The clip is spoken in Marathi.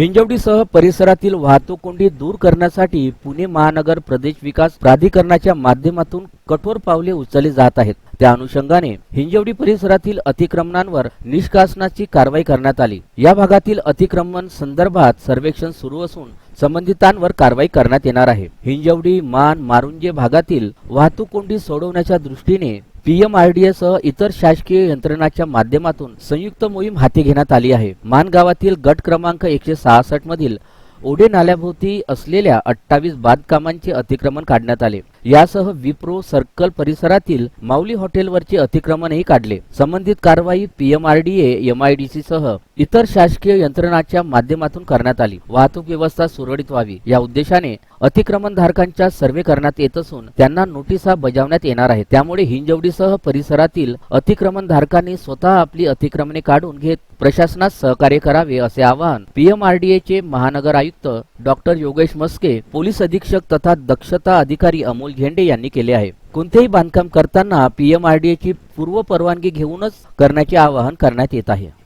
हिंजवडीसह परिसरातील वाहतूक कोंडी दूर करण्यासाठी पुणे महानगर प्रदेश विकास प्राधिकरणाच्या माध्यमातून कठोर पावले उचलली जात आहेत. त्या अनुषंगाने हिंजवडी परिसरातील अतिक्रमणांवर निष्कासनाची कारवाई करण्यात आली. या भागातील अतिक्रमण संदर्भात सर्वेक्षण सुरू असून संबंधितांवर कारवाई करण्यात येणार आहे. हिंजवडी मान मारुंजे भागातील वाहतूक कोंडी सोडवण्याच्या दृष्टीने पीएमआरडीएसह इतर शासकीय यंत्रणाच्या माध्यमातून संयुक्त मोहीम हाती घेण्यात आली आहे. मानगावातील गट क्रमांक एकशे सहासष्ट मधील ओढे नाल्याभोवती असलेल्या अठ्ठावीस बांधकामांचे अतिक्रमण काढण्यात आले. यासह विप्रो सर्कल परिसरातील माऊली हॉटेलवरचे अतिक्रमणही काढले. संबंधित कारवाई पीएमआरडीए एमआयडीसी सह इतर शासकीय यंत्रणाच्या माध्यमातून करण्यात आली. वाहतूक व्यवस्था सुरळीत व्हावी या उद्देशाने अतिक्रमण धारकांच्या सर्वे करण्यात येत असून त्यांना नोटिसा बजावण्यात येणार आहे. त्यामुळे हिंजवडीसह परिसरातील अतिक्रमण धारकांनी स्वतः आपली अतिक्रमणे काढून घेत प्रशासनास सहकार्य करावे असे आवाहन पीएमआरडीए चे महानगर आयुक्त डॉक्टर योगेश मस्के पोलीस अधीक्षक तथा दक्षता अधिकारी अमोल झेंडे यांनी केले आहे. कोणतेही बांधकाम करताना पीएमआरडीएची पूर्व परवानगी घेऊनच करण्याचे आवाहन करण्यात येत आहे.